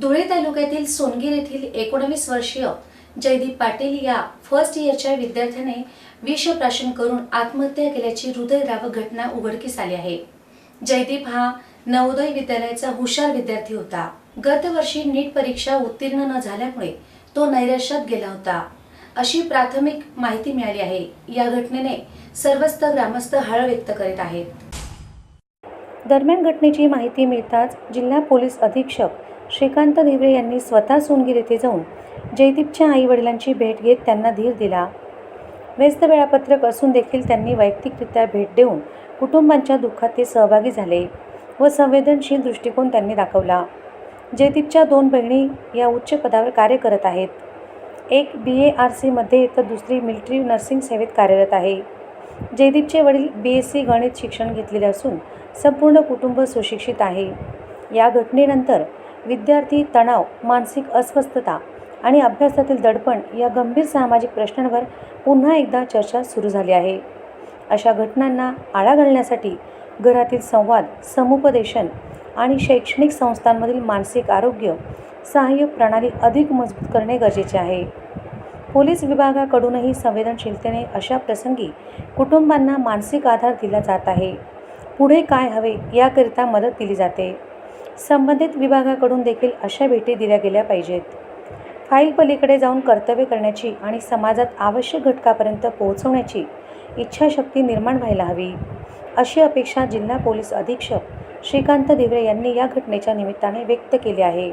धुळे तालुक्यातील सोनगीर येथील एकोणवीस वर्षीय जयदीप पाटील या फर्स्ट इयरच्या विद्यार्थ्याने विषप्राशन करून आत्महत्या केल्याची हृदयद्रावक घटना उघडकीस आली आहे. जयदीप हा नवोदय विद्यालयाचा हुशार विद्यार्थी होता. गतवर्षी नीट परीक्षा उत्तीर्ण न झाल्यामुळे तो नैराश्यात गेला होता. अशी प्राथमिक माहिती मिळाली आहे. या घटनेने सर्वस्त ग्रामस्थ हळ व्यक्त करीत आहेत. दरम्यान घटनेची माहिती मिळताच जिल्हा पोलीस अधीक्षक श्रीकांत धिवरे यांनी स्वतः सोनगीर येथे जाऊन जयदीपच्या आई वडिलांची भेट घेत त्यांना धीर दिला. व्यस्त वेळापत्रक असून देखील त्यांनी वैयक्तिकरित्या भेट देऊन कुटुंबांच्या दुःखात ते सहभागी झाले व संवेदनशील दृष्टिकोन त्यांनी दाखवला. जयदीपच्या दोन बहिणी या उच्च पदावर कार्य करत आहेत. एक बी ए आर सीमध्ये तर दुसरी मिलिटरी नर्सिंग सेवेत कार्यरत आहे. जयदीपचे वडील बी एस सी गणित शिक्षण घेतलेले असून संपूर्ण कुटुंब सुशिक्षित आहे. या घटनेनंतर विद्यार्थी तणाव मानसिक अस्वस्थता आणि अभ्यासातील दडपण या गंभीर सामाजिक प्रश्नांवर पुन्हा एकदा चर्चा सुरू झाली आहे. अशा घटनांना आळा घालण्यासाठी घरातील संवाद समुपदेशन आणि शैक्षणिक संस्थांमधील मानसिक आरोग्य सहाय्य प्रणाली अधिक मजबूत करणे गरजेचे आहे. पोलीस विभागाकडूनही संवेदनशीलतेने अशा प्रसंगी कुटुंबांना मानसिक आधार दिला जात आहे. पुढे काय हवे याकरिता मदत दिली जाते. संबंधित विभागाकडून देखील अशा भेटी दिल्या गेल्या पाहिजेत. फाईल पलीकडे जाऊन कर्तव्य करण्याची आणि समाजात आवश्यक घटकापर्यंत पोहोचवण्याची इच्छाशक्ती निर्माण व्हायला हवी. अशी अपेक्षा जिल्हा पोलीस अधीक्षक श्रीकांत दिवरे यांनी या घटनेच्या निमित्ताने व्यक्त केली आहे.